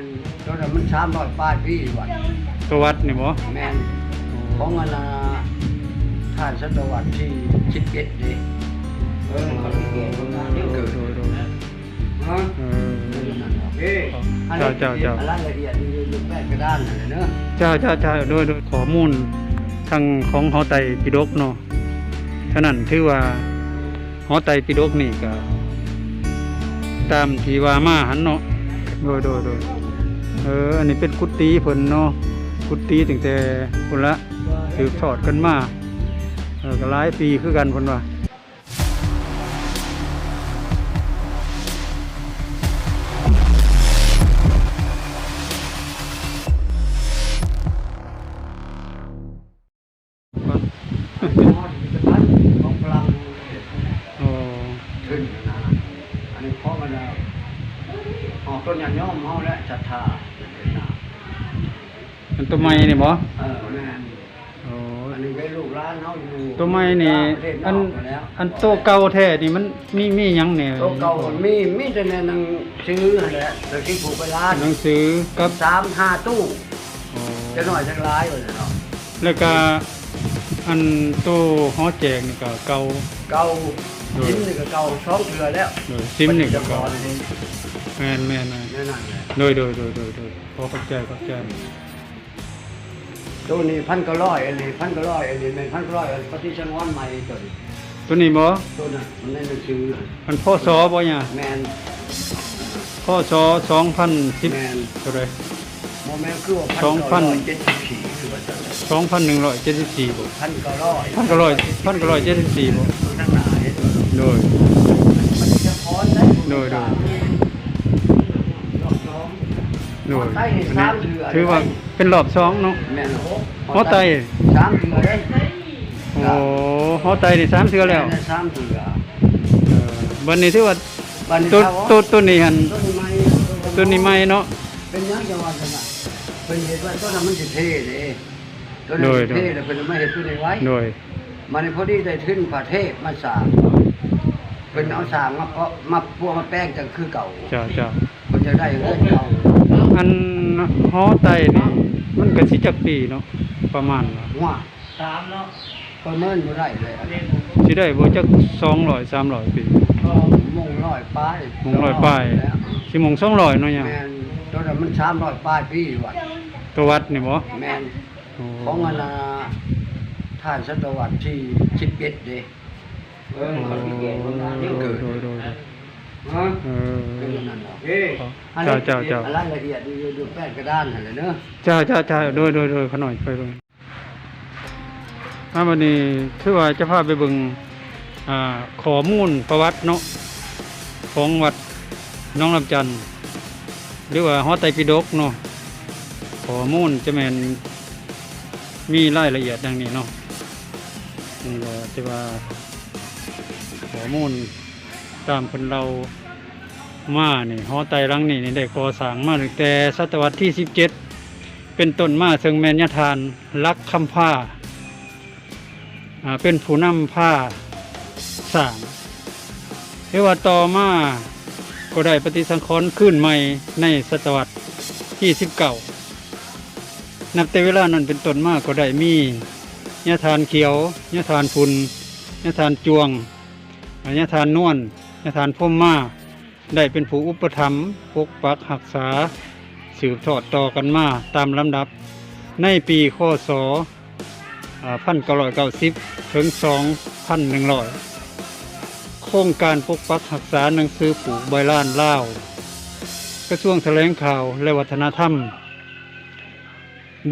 นตอนนั้นมันสามร้อยป้ายพี่วัดตัววัดนี่บ่แมนของอนาท่านศตวรรษที่สิบเอ็ดนี่เออเขาเกิดตรงนั้นโดเกิยดโดยโดยฮะเออเอ้ยเจ้าเจ้าเจ้ารายละเอียดนี่อยู่แปดกระด้านนั่นแหละเนอะเจ้าเจ้าเจ้าโดยโดยข้อมูลทางของหอไตรปิฎกเนาะฉะนั้นถือว่าหอไตรปิฎกนี่ก็ตามที่ว่ามาหันเนาะโดยโดยโดย เออ อันนี้เป็นกุฏิเพิ่นเนาะ กุฏิตั้งแต่พุ่นละถือทอดกันมา เออก็หลายปีคือกันเพิ่นว่าของพลังโอ้ขึ้นนะอันนี้เพราะมันออกต้นยันย่อมเฮาและศรัทธา มันตัวไม้นี่บ่เออแม่นโอ้อันนี้ไว้ลูกร้านเฮาอยู่ตัวไม้นี่ ประเทศนอัอนกอยู่แล้วอันโตเก่าแท้นี่มันมีมีหยังแหน่ตัวเก่ามีมีแต่ในหนังซื้อนั่นแหละตัวที่ผูกไปร้านหนังสือกับสามห้าตู้โอ้จะหน่อยจะร้ายกว่าเนาะแล้วก็อันโตหอแจกนี่ก็เก่า เก่าโดยชิ้นนี่ก็เก่าสองเถื่อแล้วโดยซิมนี่ก็เก่านี่แม่นแม่นนะนั่นแหละโดยโดยโดยโดยโดยพอเข้าใจเข้าใจ ตัวนี้พันก็ร้อยอันนี้พันก็ร้อยอันนี้เป็นพันก็ร้อยอันปฏิชงอนใหม่ตัวนี้ตัวนี้บ่ตัวนั้นมันในหนังสือมันพ่อสอบ่เนี่ยแมนพ่อสอ2010แมนเท่าไหร่โมแมนคือว่าสองพันเจ็ดสิบสี่คือว่าจะ2174บ่พันก็ร้อยพันก็ร้อยพันก็ร้อยเจ็ดสิบสี่บ่ทั้งหลายโดยมันจะพอนได้โดยโดย โดยใต้นี่สามเถื่อถือว่าเป็นรอบสองเนาะแม่นหอไตสามเถื่อได้โอ้หอไตนี่สามเทื่อแล้วม่นสามเถื่อเออบันนี้ถือว่าบัดนี้ตัวเขาตัวตัวนี้หันต้นไม้ตัวนี้ไม่เนาะเป็นหยังจังหวัดนั่นน่ะเป็นเหตุว่าต้นนั้นมันสิเท่เด้ต้นโดนั้นยสิเท่แล้วเพิ่นไม่เฮ็ดตัวนี้ไว้โดยมันพอดีได้ทึ้นประเทศมาสร้างเพิ่นเอาสร้างมาเพาะมาพวกมาแป้งจังคือเก่าเจ้าเจ้าเพิ่นจะได้เงินเก่า อันหอไตนี่มันก็สิจักปีเนาะประมาณว่าหัวสามเนาะประเมินบ่ได้เลยอันนี้สิได้บ่จัก200 300ปี ก็มงร้อยป้ายมงร้อยป้ายแล้วสิมง200เนาะเนี่ยแม่นตอนนั้นมัน300ป้ายพี่วัดตัววัดนี่บ่แม่นโอ้ของอนาท่านศตวรรษที่11เด้เออเขาสิเกิดตรงนั้นนี่เกิดโดยโดยโดยฮะเอเป็นอนั่นเนาะเอ้ย เจ้าเจ้าเจ้ารายละเอียดนี่อยู่แป้นกระดานนั่นแหละเนอะจ้าจ้าจ้าโดยโดยโดยขอหน่อยไปเบิ่งถ้าวันนี้ถือว่าจะพาไปเบิ่งอ่าข้อมูลประวัติเนาะของวัดน้องลำจันทน์หรือว่าหอไตรปิฎกเนาะข้อมูลจะแม่นมีรายละเอียดดังนี้เนาะนี่แหละที่ว่าข้อมูลตามคนเรา มานี่หอไตรหลังนี่นี่ได้ก่อสร้างมาตั้งแต่ศตวรรษที่ 17 เป็นต้นมาซึ่งแมนยทานรักคำผ้าเป็นผู้นำผ้าสร้างเรียกว่าต่อมาก็ได้ปฏิสังขรณ์ขึ้นใหม่ในศตวรรษที่ 19 นับแต่เวลานั้นเป็นต้นมาก็ได้มียทานเขียวยทานฝุ่นยทานจวงยทานนวลยทานพุ่มมา ได้เป็นผู้อุปถัมภ์ปกปักหักษา สืบทอดต่อกันมาตามลำดับ ในปีคศพันเก้าร้อยเก้าสิบถึงสองพันหนึ่งร้อยโครงการปกปักรักษาหนังสือปลูกใบล้านเล่ากระทรวงแถลงข่าวและวัฒนธรรม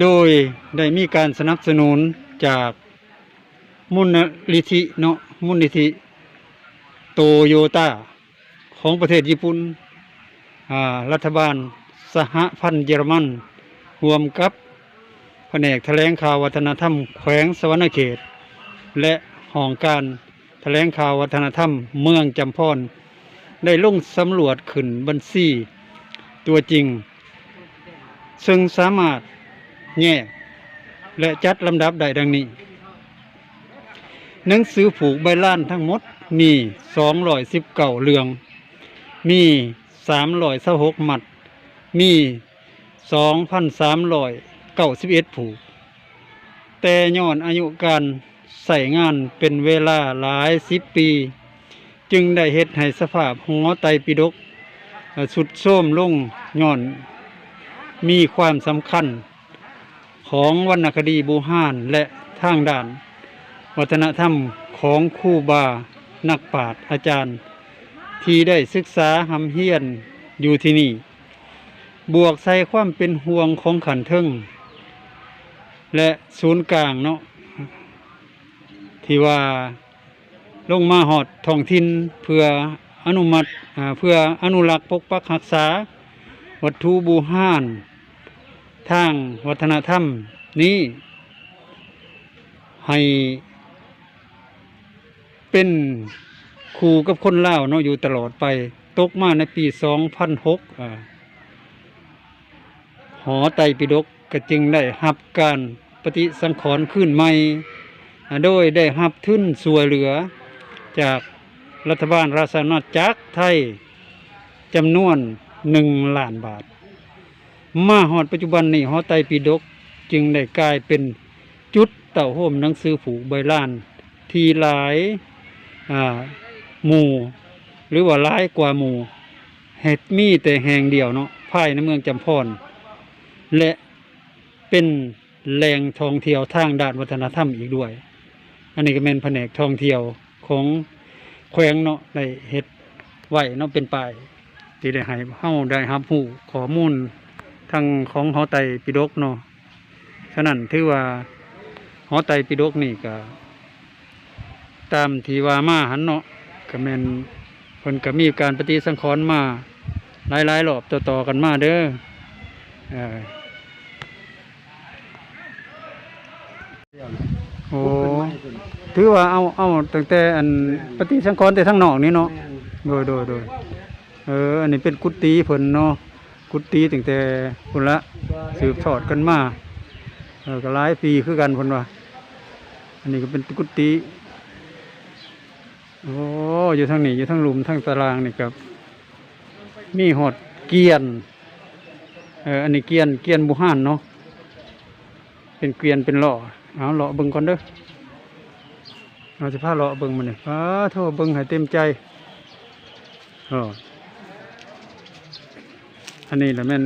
โดยได้มีการสนับสนุนจากมูลนิธิเนาะมูลนิธิโตโยต้า ของประเทศญี่ปุ่นรัฐบาลสหพันธ์เยอรมันรวมกับแผนกแถลงข่าววัฒนธรรม แขวงสวรรณเขต และห้องการแถลงข่าววัฒนธรรม เมืองจำพรได้ลงสำรวจขึ้นบัญชีตัวจริง ซึ่งสามารถแยกและจัดลำดับได้ดังนี้ หนังสือผูกใบล้านทั้งหมดมี219เรื่อง มีสามร้อยสหกหมัด มีสองพันสามร้อยเก้าสิบเอ็ดผูก แต่ย้อนอายุการใส่งานเป็นเวลาหลายสิบปี จึงได้เฮ็ดให้สภาพหัวไตปิฎกสุดโทมลงย้อน มีความสำคัญ ของวรรณคดีบูฮานและทางด้าน วัฒนธรรมของครูบา นักปราชญ์อาจารย์ ที่ได้ศึกษาหำเฮียนอยู่ที่นี่ บวกใส่ความเป็นห่วงของขันเทิงและศูนย์กลางเนาะที่ว่าลงมาหอดท้องถิ่นเพื่ออนุมัติเพื่ออนุรักษ์ปกปักรักษา วัตถุบูฮานทางวัฒนธรรมนี้ให้เป็น ครูกับคนเล่าเนาะอยู่ตลอดไปตกมาในปี2006อ่าหอไตปิฎกก็จึงได้หับการปฏิสังขรณ์ขึ้นใหม่โดยได้หับทุนสวยเหลือ จากรัฐบาลราชอาณาจักรไทยจำนวนหนึ่งล้านบาท มาหอดปัจจุบันนี้หอไตปิฎกจึงได้กลายเป็นจุดเต่าโฮมหนังสือผูกใบลาน ทีหลายอ่า หมู่ หรือว่าหลายกว่าหมู่เห็ดมีแต่แห่งเดียวเนาะภายในเมืองจำพร และเป็นแหล่งท่องเที่ยวทางด้านวัฒนธรรมอีกด้วย อันนี้ก็เป็นแผนกท่องเที่ยวของแขวงเนาะได้เฮ็ดไหวเนาะเป็นป้ายที่ได้ให้เฮาได้รับรู้ข้อมูลทางของหอไตปิฎกเนาะฉะนั้นถือว่าหอไตปิฎกนี่ก็ตามที่ว่ามาหันเนาะ ก็แมนเพิ่นก็มีการปฏิสังขรณ์มาหลายๆรอบต่อๆกันมาเด้อโอ้ถือว่าเอาเอาตั้งแต่อันปฏิสังขรณ์แต่ทั้งนอกนี่เนาะโดยโดยโดยเอออันนี้เป็นกุฏิเพิ่นเนาะกุฏิตั้งแต่พุ่นละสืบทอดกันมาเออก็หลายปีคือกันพิ่นว่าอันนี้ก็เป็นกุฏิ โอ้อยู่ทางนี้อยู่ทางลุมทางตารางนี่ครับ มีหอดเกียนเอออันนี้เกียนเกียนบุหานเนาะเป็นเกียนเป็นเลาะเอาเลาะเบิ่งก่อนเด้อเอาจะพาเลาะเบิ่งมันนี่อ้าโทษเบิ่งให้เต็มใจเอออันนี้แหละแม่น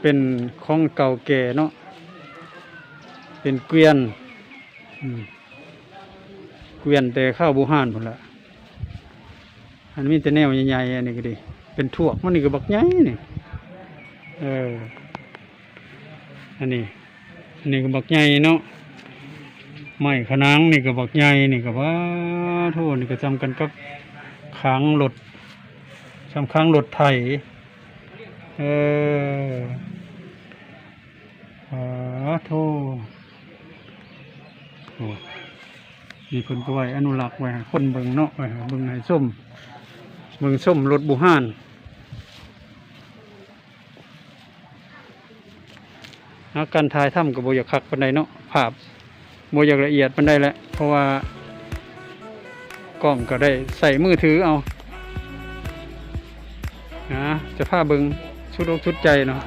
เป็นของเก่าแก่เนาะเป็นเกวียนอืม เวียนแต่ข้าวบูฮานพุ่นละอันนี้มีแต่แนวใหญ่ๆอันนี้ก็ดี เป็นทั่วมันนี่ก็บักใหญ่นี่เอออันนี้อันนี้ก็บักใหญ่เนาะไม้ขนางนี่ก็บักใหญ่นี่ก็ว่าโทษนี่ก็จำกันกับขางรถจำค้างรถไถเอออ๋อโทษ โอ้มีเพิ่นก็ไว้อนุรักษ์ไว้ให้คนเบิ่งเนาะไว้ให้เบิ่งให้ส้มเบิ่งส้มรถบุหานอาการถ่ายถ้ำกับโบอยากคักปานใดเนาะภาพโบอยากละเอียดปานใดแหละเพราะว่ากล้องก็ได้ใส่มือถือเอานะจะพาเบิ่งชุดอกชุดใจเนาะ